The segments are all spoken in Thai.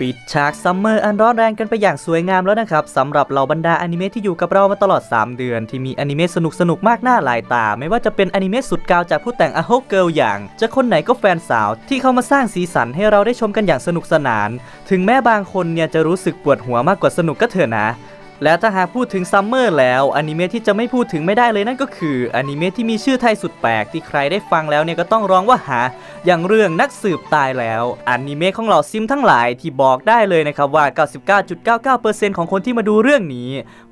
ปิดฉากซัมเมอร์อันร้อนแรงกันไปอย่างสวยงามแล้วนะครับสำหรับเหล่าบรรดาอนิเมะที่อยู่กับเรามาตลอด 3 เดือน ที่มีอนิเมะสนุกสนุกมากหน้าหลายตา ไม่ว่าจะเป็นอนิเมะสุดกาวจากผู้แต่งอโฮเกิลอย่าง จะคนไหนก็แฟนสาว ที่เข้ามาสร้างสีสันให้เราได้ชมกันอย่างสนุกสนาน ถึงแม้บางคนเนี่ยจะรู้สึกปวดหัวมากกว่าสนุกก็เถอะนะ และถ้าหากพูดถึงซัมเมอร์แล้วอนิเมะที่จะไม่พูดถึงไม่ได้เลยนั่นก็คืออนิเมะที่มีชื่อไทยสุดแปลกที่ใครได้ฟังแล้วเนี่ยก็ต้องร้องว่าหา อย่างเรื่องนักสืบตายแล้วอนิเมะของเหล่าซิมทั้งหลายที่บอกได้เลยนะครับว่า 99.99%ของคนที่มาดูเรื่องนี้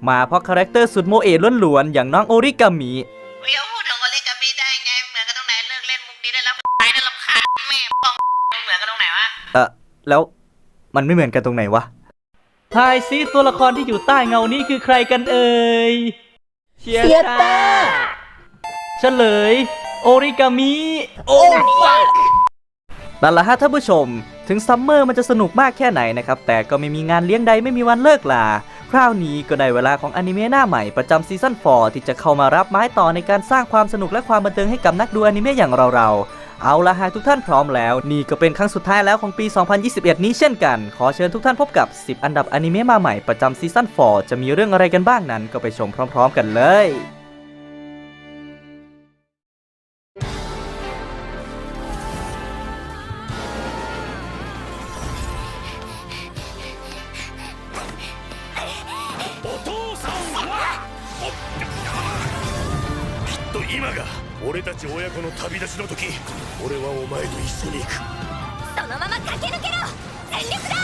มาเพราะคาแรคเตอร์สุดโมเอะล้วนๆอย่างน้องโอริกามิเดี๋ยวพูดถึงโอลิกามิได้ไงเหมือนกันตรงไหนเลิกเล่นมุกนี้ได้แล้วไอ้นั่นลำคาญแม่ปองเหมือนกันตรงไหนวะเออแล้วมันไม่เหมือนกันตรงไหนวะ ทายซิตัวละครที่อยู่ใต้เงานี้คือใครกันเอ่ยเชียร์ตาเฉลย โอริกามิ โอ้ฟักนั่นแหละฮะท่านผู้ชม ถึงซัมเมอร์มันจะสนุกมากแค่ไหนนะครับ แต่ก็ไม่มีงานเลี้ยงใดไม่มีวันเลิกลา คราวนี้ก็ได้เวลาของอนิเมะหน้าใหม่ประจำซีซั่น 4 ที่จะเข้ามารับไม้ต่อในการสร้างความสนุกและความบันเทิงให้กับนักดูอนิเมะอย่างเราๆ เอาละหากทุกท่านพร้อมแล้ว นี่ก็เป็นครั้งสุดท้ายแล้วของปี 2021 นี้เช่นกัน ขอเชิญทุกท่านพบกับ 10 อันดับอนิเมะมาใหม่ประจำซีซั่น 4 จะมีเรื่องอะไรกันบ้างนั้นก็ไปชมพร้อม ๆ กันเลย 俺はお前と一緒に行くそのまま駆け抜けろ全力だ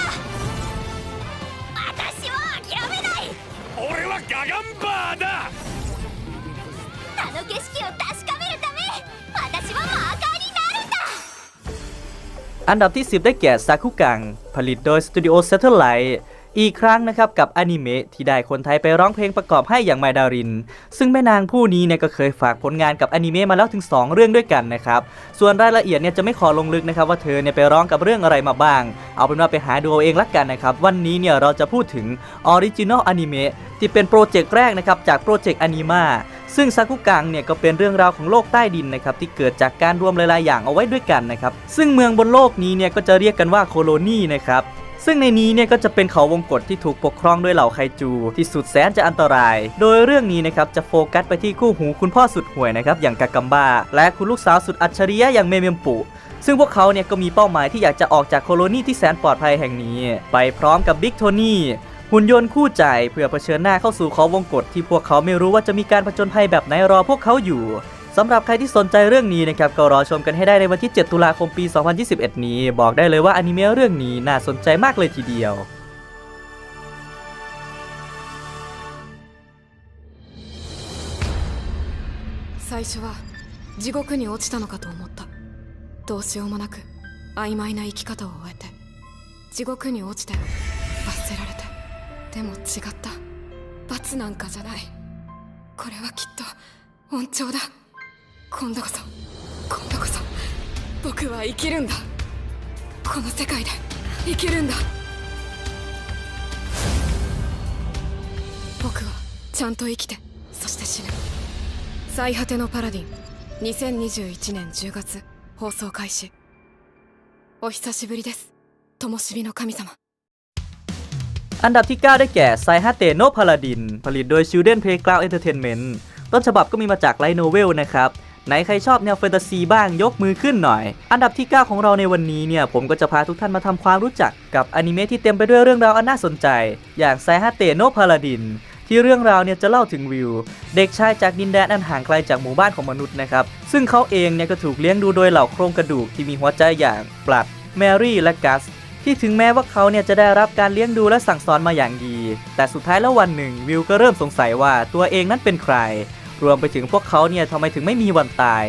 私は諦めない俺はガガンバーだあの景色を確かめるため私はマーカーになるんだ อันดับที่ 10 ได้แก่ซาคุกัง ผลิตโดยสตูดิโอเซ t เ l ไลท์ อีกครั้งนะครับกับอนิเมะที่ได้คนไทยไปร้องเพลงประกอบให้อย่างไมดาริน ซึ่งแม่นางผู้นี้เนี่ยก็เคยฝากผลงานกับอนิเมะมาแล้วถึง 2 เรื่องด้วยกันนะครับส่วนรายละเอียดเนี่ยจะไม่ขอลงลึกนะครับว่าเธอเนี่ยไปร้องกับเรื่องอะไรมาบ้าง เอาเป็นว่าไปหาดูเอาเองละกันนะครับวันนี้เนี่ยเราจะพูดถึงออริจินอลอนิเมะที่เป็นโปรเจกต์แรกนะครับจากโปรเจกต์อนิมาซึ่งซากุกังเนี่ยก็เป็นเรื่องราวของโลกใต้ดินนะครับที่เกิดจากการรวมหลาย ๆ อย่างเอาไว้ด้วยกันนะครับซึ่งเมืองบนโลกนี้เนี่ยก็จะเรียกกันว่าโคโลนีนะครับ ซึ่งในนี้เนี่ยก็จะเป็นเขาวงกฏที่ถูกปกครองโดยเหล่าไคจูที่สุดแสนจะอันตราย โดยเรื่องนี้นะครับจะโฟกัสไปที่คู่หูคุณพ่อสุดห่วยนะครับอย่างกากัมบาและคุณลูกสาวสุดอัจฉริยะอย่างเมเมมปุซึ่งพวกเขาเนี่ยก็มีเป้าหมายที่อยากจะออกจากโคโลนีที่แสนปลอดภัยแห่งนี้ ไปพร้อมกับบิ๊กโทนี่หุ่นยนต์คู่ใจเพื่อเผชิญหน้าเข้าสู่เขาวงกฏที่พวกเขาไม่รู้ว่าจะมีการผจญภัยแบบไหนรอพวกเขาอยู่ สำหรับใครที่สนใจเรื่องนี้นะครับก็รอชมกันให้ได้ในวันที่ 7 ตุลาคมปี 2021 นี้ บอกได้เลยว่าอนิเมะเรื่องนี้น่าสนใจมากเลยทีเดียวใช่最初は地獄に落ちたのかと思ったどうしようもなく曖昧な生き方を終えて地獄に落ちて罰せられてでも違った罰なんかじゃないこれはきっと恩寵だ今度こそ今度こそ僕は生きるんだこの世界で生きるんだ僕はちゃんと生きてそして死ぬ最果てのパラディン2021年10月放送開始お久しぶりです灯火の神様 อันดับที่ 9 ได้แก่ไซฮัตเตโนพาลาดิน ผลิตโดย Children Playground Entertainment ต้นฉบับก็มีมาจากไลท์โนเวลนะครับ ไหนใครชอบแนวแฟนตาซีบ้างยกมือขึ้นหน่อย อันดับที่ 9 ของเราในวันนี้เนี่ยผมก็จะพาทุกท่านมาทำความรู้จักกับอนิเมะที่เต็มไปด้วยเรื่องราวอันน่าสนใจ อย่างไซฮัตเตโนพาลาดินที่เรื่องราวเนี่ยจะเล่าถึงวิว เด็กชายจากดินแดนอันห่างไกลจากหมู่บ้านของมนุษย์นะครับ ซึ่งเขาเองเนี่ยก็ถูกเลี้ยงดูโดยเหล่าโครงกระดูกที่มีหัวใจอย่างปลัด แมรี่และกัส ที่ถึงแม้ว่าเขาเนี่ยจะได้รับการเลี้ยงดูและสั่งสอนมาอย่างดี แต่สุดท้ายแล้ววันหนึ่งวิวก็เริ่มสงสัยว่าตัวเองนั้นเป็นใคร รวมไปถึงพวกเขาเนี่ยทำไมถึงไม่มีวันตาย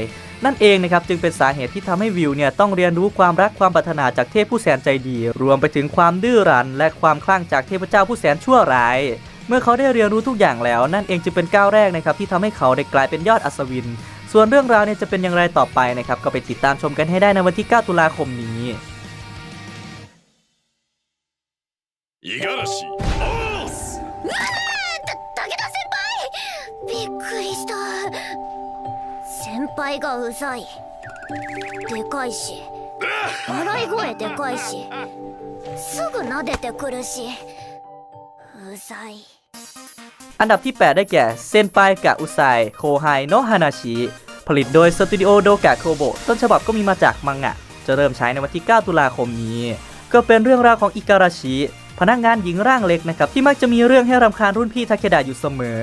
นั่นเองนะครับจึงเป็นสาเหตุที่ทำให้วิวเนี่ยต้องเรียนรู้ความรักความปรารถนาจากเทพผู้แสนใจดี รวมไปถึงความดื้อรั้นและความคลั่งจากเทพเจ้าผู้แสนชั่วร้ายเมื่อเขาได้เรียนรู้ทุกอย่างแล้ว นั่นเองจึงเป็นก้าวแรกนะครับที่ทำให้เขาได้กลายเป็นยอดอัศวิน ส่วนเรื่องราวเนี่ยจะเป็นอย่างไรต่อไปนะครับก็ไปติดตามชมกันให้ได้ในวันที่ 9 ตุลาคมนี้ っくりした先輩がうざいでかいし笑い声でかいし すぐ撫でてくるしうざい อันดับที่ 8 ได้แก่เซนไปกะอุไซโคไฮโนะฮานาชิ ผลิตโดยสตูดิโอโดกะโคโบต้นฉบับก็มีมาจากมังงะ จะเริ่มฉายในวันที่ 9 ตุลาคมนี้ ก็เป็นเรื่องราวของอิการาชิ พนักงานหญิงร่างเล็กนะครับ ที่มักจะมีเรื่องให้รำคาญรุ่นพี่ทาเคดะอยู่เสมอ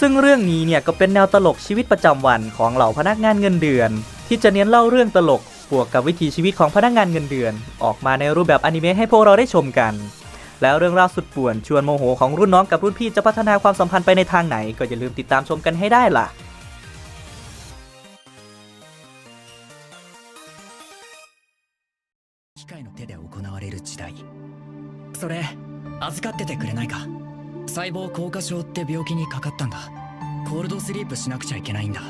ซึ่งเรื่องนี้เนี่ยก็เป็นแนวตลกชีวิตประจำวันของเหล่าพนักงานเงินเดือน ที่จะเน้นเล่าเรื่องตลกบวกกับวิถีชีวิตของพนักงานเงินเดือน ออกมาในรูปแบบอนิเมะให้พวกเราได้ชมกัน แล้วเรื่องราวสุดป่วนชวนโมโหของรุ่นน้องกับรุ่นพี่จะพัฒนาความสัมพันธ์ไปในทางไหน ก็อย่าลืมติดตามชมกันให้ได้ล่ะ 細胞硬化症って病気にかかったんだコールドスリープしなくちゃいけないんだ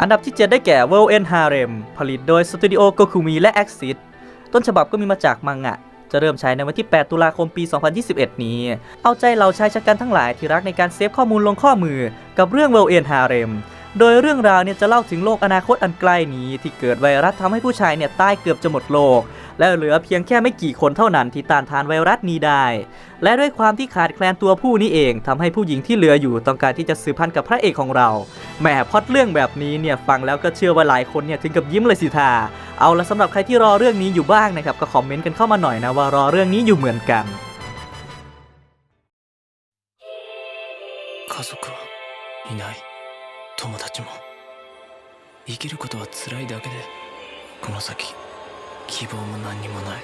อันดับที่ 7 ได้แก่ World End Harem ผลิตโดยสตูดิโอ Gokumi และ Axis ต้นฉบับก็มีมาจากมังงะ จะเริ่มฉายในวันที่ 8 ตุลาคมปี 2021 นี้ เอาใจเหล่าชายชะกันทั้งหลายที่รักในการเซฟข้อมูลลงข้อมือกับเรื่อง World End Harem โดยเรื่องราวเนี่ยจะเล่าถึงโลกอนาคตอันใกล้นี้ ที่เกิดไวรัสทำให้ผู้ชายเนี่ยตายเกือบจะหมดโลก และเหลือเพียงแค่ไม่กี่คนเท่านั้นที่ต้านทานไวรัสนี้ได้ และด้วยความที่ขาดแคลนตัวผู้นี้เองทำให้ผู้หญิงที่เหลืออยู่ต้องการที่จะสืบพันธุ์กับพระเอกของเรา แหมพล็อดเรื่องแบบนี้เนี่ยฟังแล้วก็เชื่อว่าหลายคนเนี่ยถึงกับยิ้มเลยสิทาเอาละสำหรับใครที่รอเรื่องนี้อยู่บ้างนะครับก็คอมเมนต์กันเข้ามาหน่อยนะว่ารอเรื่องนี้อยู่เหมือนกัน 家族はいない 友達も生きることは辛いだけでこの先希望も何にもない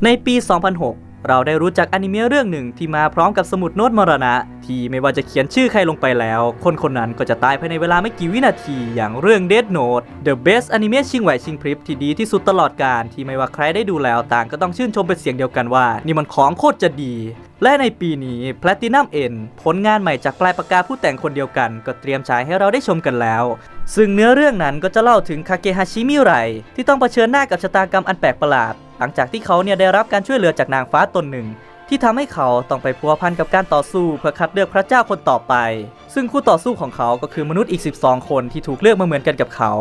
ในปี 2006 เราได้รู้จักอนิเมะเรื่องหนึ่งที่มาพร้อมกับสมุดโน้ตมรณะ ที่ไม่ว่าจะเขียนชื่อใครลงไปแล้ว คนคนนั้นก็จะตายภายในเวลาไม่กี่วินาที อย่างเรื่อง Death Note The Best Anime ชิงไหวชิงพริบที่ดีที่สุดตลอดกาลที่ไม่ว่าใครได้ดูแล้วต่างก็ต้องชื่นชมเป็นเสียงเดียวกันว่า นี่มันของโคตรจะดี และในปีนี้ Platinum N ผลงานใหม่จากปลายปากกาผู้แต่งคนเดียวกัน ก็เตรียมฉายให้เราได้ชมกันแล้ว ซึ่งเนื้อเรื่องนั้นก็จะเล่าถึงคาเกฮาชิมิไรที่ต้องเผชิญหน้ากับชะตากรรมอันแปลกประหลาด หลังจากที่เขาเนี่ยได้รับการช่วยเหลือจากนางฟ้าตนหนึ่ง ที่ทำให้เขาต้องไปพัวพันกับการต่อสู้เพื่อคัดเลือกพระเจ้าคนต่อไป ซึ่งคู่ต่อสู้ของเขาก็คือมนุษย์อีก 12 คนที่ถูกเลือกมาเหมือนกันกับเขา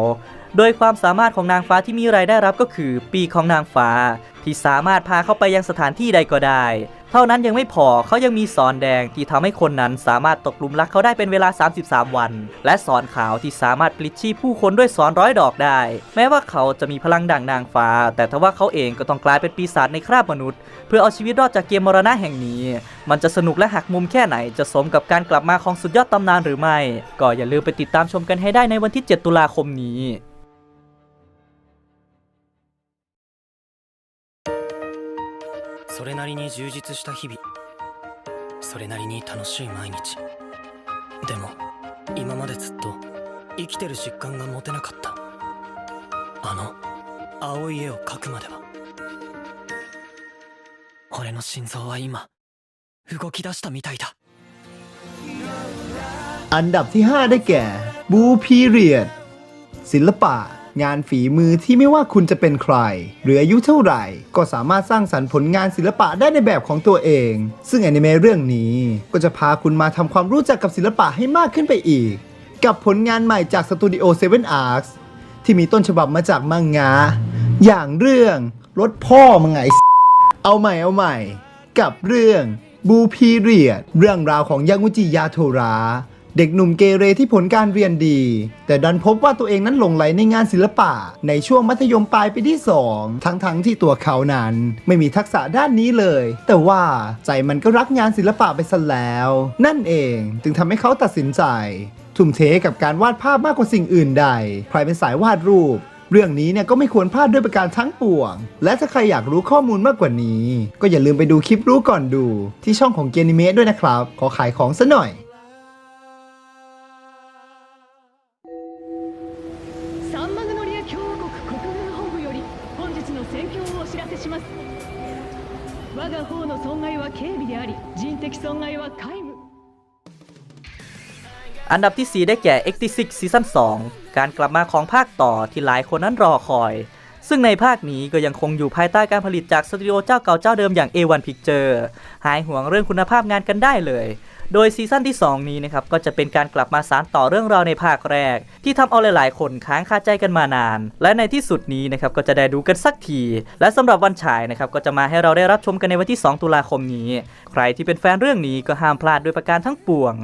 โดยความสามารถของนางฟ้าที่มีรายได้รับก็คือปีของนางฟ้า ที่สามารถพาเข้าไปยังสถานที่ใดก็ได้ เท่านั้นยังไม่พอเขายังมีสอนแดงที่ทำให้คนนั้นสามารถตกหลุมรักเขาได้เป็นเวลา 33 วัน และสอนขาวที่สามารถปลิดชีพผู้คนด้วยสอนร้อยดอกได้ แม้ว่าเขาจะมีพลังดั่งนางฟ้า แต่ทว่าเขาเองก็ต้องกลายเป็นปีศาจในคราบมนุษย์ เพื่อเอาชีวิตรอดจากเกมมรณะแห่งนี้ มันจะสนุกและหักมุมแค่ไหน จะสมกับการกลับมาของสุดยอดตำนานหรือไม่ ก็อย่าลืมไปติดตามชมกันให้ได้ในวันที่ 7 ตุลาคมนี้ それなりに充実した日々それなりに楽しい毎日でも今までずっと生きてる実感が持てなかったあの青い絵を描くまでは俺の心臓は今動き出したみたいだ อันดับที่ 5 ได้แก่บูพีเรียดศิลปะ งานฝีมือที่ไม่ว่าคุณจะเป็นใคร หรืออายุเท่าไหร่ ก็สามารถสร้างสรรค์ผลงานศิลปะได้ในแบบของตัวเอง ซึ่งแอนิเมะเรื่องนี้ก็จะพาคุณมาทำความรู้จักกับศิลปะให้มากขึ้นไปอีก กับผลงานใหม่จากสตูดิโอ7 Arcs ที่มีต้นฉบับมาจากมังงะอย่างเรื่องรถพ่อมึงไงเอาใหม่เอาใหม่ กับเรื่องบูพีเรียดเรื่องราวของยากุจิยาโทรา เด็กหนุ่มเกเรที่ผลการเรียนดี แต่ดันพบว่าตัวเองนั้นหลงไหลในงานศิลปะ ในช่วงมัธยมปลายปีที่ 2 ทั้งๆทที่ตัวเขานั้น ไม่มีทักษะด้านนี้เลย แต่ว่าใจมันก็รักงานศิลปะไปซะแล้ว นั่นเองจึงทำให้เขาตัดสินใจ ทุ่มเทกับการวาดภาพมากกว่าสิ่งอื่นใดใครเป็นสายวาดรูปเรื่องนี้เนี่ยก็ไม่ควรพลาดด้วยประการทั้งปวง และถ้าใครอยากรู้ข้อมูลมากกว่านี้ ก็อย่าลืมไปดูคลิปรู้ก่อนดู ที่ช่องของเกนิเมะด้วยนะครับ ขอขายของซะหน่อย します我が方の損害は軽微であり人的損害は皆無 อันดับที่ 4 ได้แก่ X6 ซีซั่น2การกลับมาของภาคต่อที่หลายคนนั้นรอคอย ซึ่งในภาคนี้ก็ยังคงอยู่ภายใต้การผลิตจากสตูดิโอเจ้าเก่าเจ้าเดิมอย่าง A1 Picture หายห่วงเรื่องคุณภาพงานกันได้เลย โดยซีซั่นที่ 2 นี้นะครับก็จะเป็นการกลับมาสานต่อเรื่องราวในภาคแรก ที่ทำเอาหลาย ๆ คนค้างคาใจกันมานาน และในที่สุดนี้นะครับก็จะได้ดูกันสักที และสำหรับวันฉายนะครับก็จะมาให้เราได้รับชมกันในวันที่ 2 ตุลาคมนี้ ใครที่เป็นแฟนเรื่องนี้ก็ห้ามพลาดด้วยประการทั้งปวง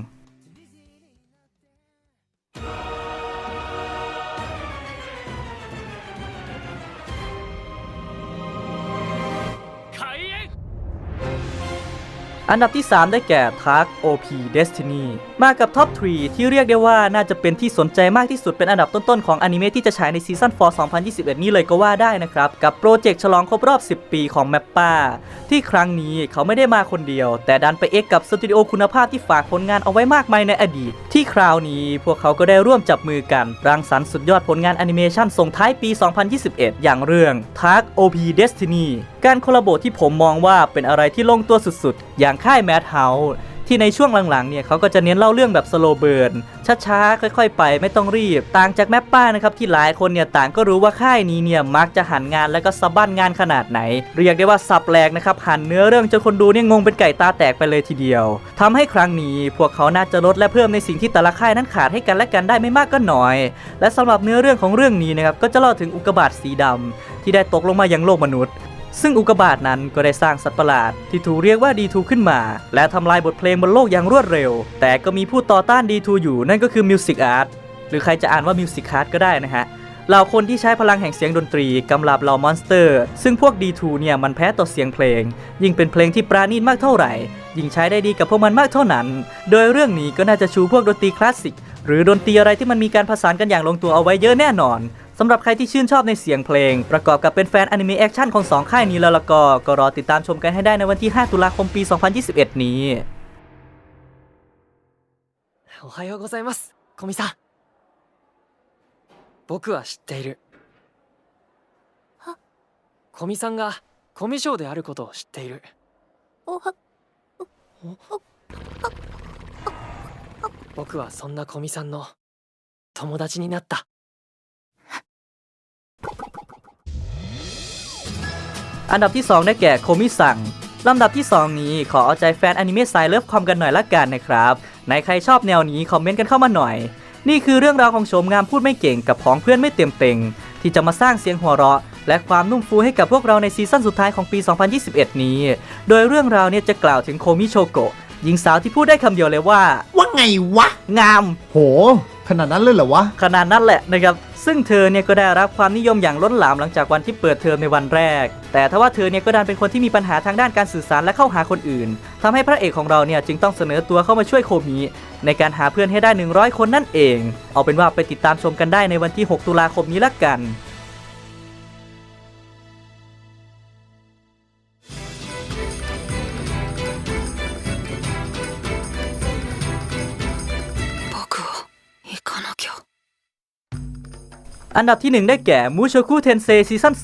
อันดับที่ 3 ได้แก่ Tark OP Destiny มากับท็อป 3 ที่เรียกได้ว่าน่าจะเป็นที่สนใจมากที่สุดเป็นอันดับต้น ๆ ของอนิเมะที่จะฉายในซีซั่น 4 2021 นี้เลยก็ว่าได้นะครับ กับโปรเจกต์ฉลองครบรอบ 10 ปีของแมปป้าที่ครั้งนี้เขาไม่ได้มาคนเดียว แต่ดันไปเอ็กกับสตูดิโอคุณภาพที่ฝากผลงานเอาไว้มากมายในอดีต ที่คราวนี้พวกเขาก็ได้ร่วมจับมือกันรังสรรค์สุดยอดผลงานแอนิเมชันส่งท้ายปี 2021 อย่างเรื่อง Tark OP Destiny การคอลลาโบที่ผมมองว่าเป็นอะไรที่ลงตัวสุดๆ อย่างค่าย Mad House ที่ในช่วงหลังๆเนี่ยเขาก็จะเน้นเล่าเรื่องแบบสโลเบิร์นช้าๆ ค่อย ๆ ไปไม่ต้องรีบ ต่างจากแมปป้านะครับที่หลายคนเนี่ยต่างก็รู้ว่าค่ายนี้เนี่ยมักจะหันงานแล้วก็สะบั้นงานขนาดไหน เรียกได้ว่าสับแหลกนะครับหันเนื้อเรื่องจนคนดูเนี่ยงงเป็นไก่ตาแตกไปเลยทีเดียวทำให้ครั้งนี้พวกเขาน่าจะลดและเพิ่มในสิ่งที่แต่ละค่ายนั้นขาดให้กันและกันได้ไม่มากก็น้อย และสำหรับเนื้อเรื่องของเรื่องนี้นะครับก็จะเล่าถึงอุกกาบาตสีดำที่ได้ตกลงมายังโลกมนุษย์ ซึ่งอุกบาตนั้นก็ได้สร้างสัตว์ประหลาดที่ถูกเรียกว่า D2 ขึ้นมา และทำลายบทเพลงบนโลกอย่างรวดเร็ว แต่ก็มีผู้ต่อต้าน D2 อยู่นั่นก็คือ Music Art หรือใครจะอ่านว่า Music Art ก็ได้นะฮะเหล่าคนที่ใช้พลังแห่งเสียงดนตรีกำลับเหล่ามอนสเตอร์ ซึ่งพวก D2 เนี่ยมันแพ้ต่อเสียงเพลง ยิ่งเป็นเพลงที่ปราณีตมากเท่าไหร่ ยิ่งใช้ได้ดีกับพวกมันมากเท่านั้น โดยเรื่องนี้ก็น่าจะชูพวกดนตรีคลาสสิกหรือดนตรีอะไรที่มันมีการผสานกันอย่างลงตัวเอาไว้เยอะแน่นอน สำหรับใครที่ชื่นชอบในเสียงเพลง ประกอบกับเป็นแฟนอนิเมะแอคชั่นของสองค่ายนี้แล้วละก็ก็รอติดตามชมกันให้ได้ในวันที่ 5 ตุลาคมปี 2021 นี้ おはようございます古見さん僕は知っている古見さんがコミュ障であることを知っているおは僕はそんな古見さんの友達になった อันดับที่ 2 ได้แก่โคมิซังลำดับที่ 2 นี้ขอเอาใจแฟนอนิเมะสายเลิฟคอมกันหน่อยละกันนะครับในใครชอบแนวนี้คอมเมนต์กันเข้ามาหน่อย นี่คือเรื่องราวของโฉมงามพูดไม่เก่งกับพ้องเพื่อนไม่เต็มเต็งที่จะมาสร้างเสียงหัวเราะ และความนุ่มฟูให้กับพวกเราในซีซั่นสุดท้ายของปี 2021 นี้ โดยเรื่องราวเนี่ยจะกล่าวถึงโคมิโชโกะหญิงสาวที่พูดได้คำเดียวเลยว่า ว่าไงวะ งาม โห ขนาดนั้นเลยเหรอวะ ขนาดนั้นแหละนะครับ ซึ่งเธอเนี่ยก็ได้รับความนิยมอย่างล้นหลามหลังจากวันที่เปิดเทอมในวันแรก แต่ทว่าเธอเนี่ยก็ดันเป็นคนที่มีปัญหาทางด้านการสื่อสารและเข้าหาคนอื่นทำให้พระเอกของเราเนี่ยจึงต้องเสนอตัวเข้ามาช่วยโคมิในการหาเพื่อนให้ได้ 100 คนนั่นเอง เอาเป็นว่าไปติดตามชมกันได้ในวันที่ 6 ตุลาคมนี้ละกัน อันดับที่ 1 ได้แก่มูโชคุเทนเซซีซั่น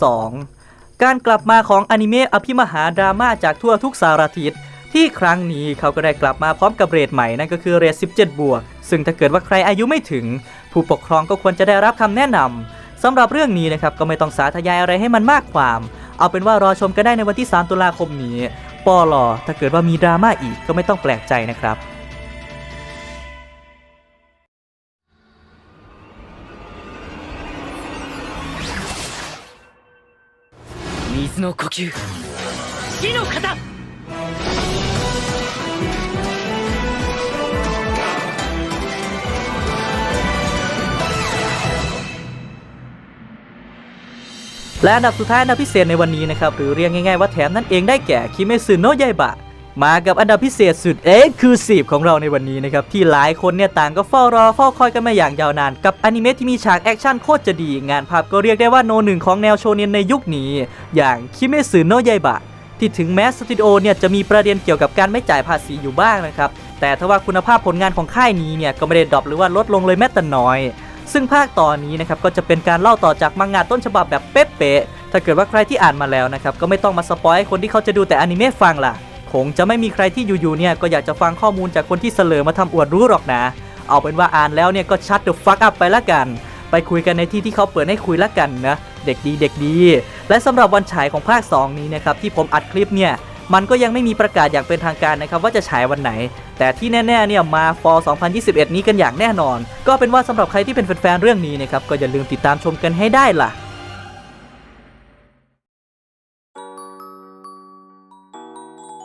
2 การกลับมาของอนิเมะอภิมหาดราม่าจากทั่วทุกสารทิศที่ครั้งนี้เขาก็ได้กลับมาพร้อมกับเรทใหม่นั่นก็คือเรท17 บวก ซึ่งถ้าเกิดว่าใครอายุไม่ถึง ผู้ปกครองก็ควรจะได้รับคำแนะนำสำหรับเรื่องนี้นะครับก็ไม่ต้องสาธยายอะไรให้มันมากความ เอาเป็นว่ารอชมกันได้ในวันที่ 3 ตุลาคมนี้ปอลอถ้าเกิดว่ามีดราม่าอีกก็ไม่ต้องแปลกใจนะครับ 水の呼吸火の型 และอันดับสุดท้ายอันดับพิเศษในวันนี้นะครับ หรือเรียกง่ายๆว่าแถมนั่นเองได้แก่คิเมซึโนะยายบะ มากับอันดับพิเศษสุดเอ็กซ์คลูซีฟของเราในวันนี้นะครับที่หลายคนเนี่ยต่างก็เฝ้ารอเฝ้าคอยกันมาอย่างยาวนาน กับอนิเมะที่มีฉากแอคชั่นโคตรจะดี งานภาพก็เรียกได้ว่าโนหนึ่งของแนวโชเนนในยุคนี้ อย่างคิเมซึโนะยายบะที่ถึงแม้สตูดิโอเนี่ยจะมีประเด็นเกี่ยวกับการไม่จ่ายภาษีอยู่บ้างนะครับแต่ทว่าคุณภาพผลงานของค่ายนี้เนี่ยก็ไม่ได้ดรอปหรือว่าลดลงเลยแม้แต่น้อย ซึ่งภาคต่อนนี้นะครับก็จะเป็นการเล่าต่อจากมังงะต้นฉบับแบบเป๊ะๆถ้าเกิดว่าใครที่อ่านมาแล้วนะครับก็ไม่ต้องมาสปอยให้คนที่เขาจะดูแต่อนิเมะฟังล่ะ คงจะไม่มีใครที่อยู่ๆเนี่ยก็อยากจะฟังข้อมูลจากคนที่เสลอมาทำอวดรู้หรอกนะ เอาเป็นว่าอ่านแล้วเนี่ยก็ชัดเดอะฟักอัพไปละกัน ไปคุยกันในที่ที่เขาเปิดให้คุยละกันนะ เด็กดีเด็กดี และสำหรับวันฉายของภาค 2 นี้นะครับที่ผมอัดคลิปเนี่ยมันก็ยังไม่มีประกาศอย่างเป็นทางการนะครับว่าจะฉายวันไหน แต่ที่แน่ๆเนี่ยมาฟอร์2021 นี้กันอย่างแน่นอน ก็เป็นว่าสำหรับใครที่เป็นแฟนๆเรื่องนี้นะครับก็อย่าลืมติดตามชมกันให้ได้ล่ะ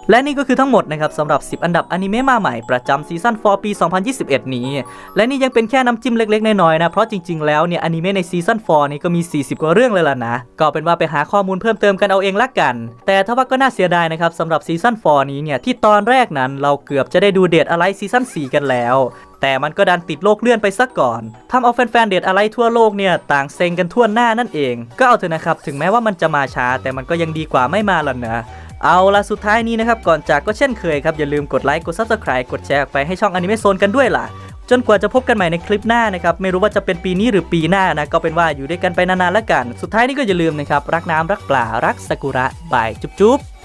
และนี่ก็คือทั้งหมดนะครับสำหรับ 10 อันดับอนิเมะมาใหม่ประจำซีซั่น 4 ปี 2021 นี้ และนี่ยังเป็นแค่น้ำจิ้มเล็ก ๆ น้อยๆนะ เพราะจริง ๆ แล้วเนี่ยอนิเมะในซีซั่น 4 นี้ก็มี 40 กว่าเรื่องเลยล่ะนะ ก็เป็นว่าไปหาข้อมูลเพิ่มเติมกันเอาเองละกัน แต่ถ้าว่าก็น่าเสียดายนะครับสำหรับซีซั่น 4 นี้เนี่ยที่ตอนแรกนั้นเราเกือบจะได้ดูเดทอะไรซีซั่น 4 กันแล้วแต่มันก็ดันติดโลกเลื่อนไปซะก่อนทำเอาแฟนๆเดทอะไรทั่วโลกเนี่ยต่างเซ็งกันทั่วหน้านั่นเอง ก็เอาเถอะนะครับ ถึงแม้ว่ามันจะมาช้า แต่มันก็ยังดีกว่าไม่มาหรอกนะ เอาละสุดท้ายนี้นะครับ ก่อนจากก็เช่นเคยครับ อย่าลืมกดไลค์ กด Subscribe กดแชร์ไปให้ช่องอนิเมะโซนกันด้วยล่ะ จนกว่าจะพบกันใหม่ในคลิปหน้านะครับ ไม่รู้ว่าจะเป็นปีนี้หรือปีหน้านะ ก็เป็นว่าอยู่ด้วยกันไปนานๆแล้วกัน สุดท้ายนี้ก็อย่าลืมนะครับ รักน้ำรักปลารักซากุระบายจุ๊บๆ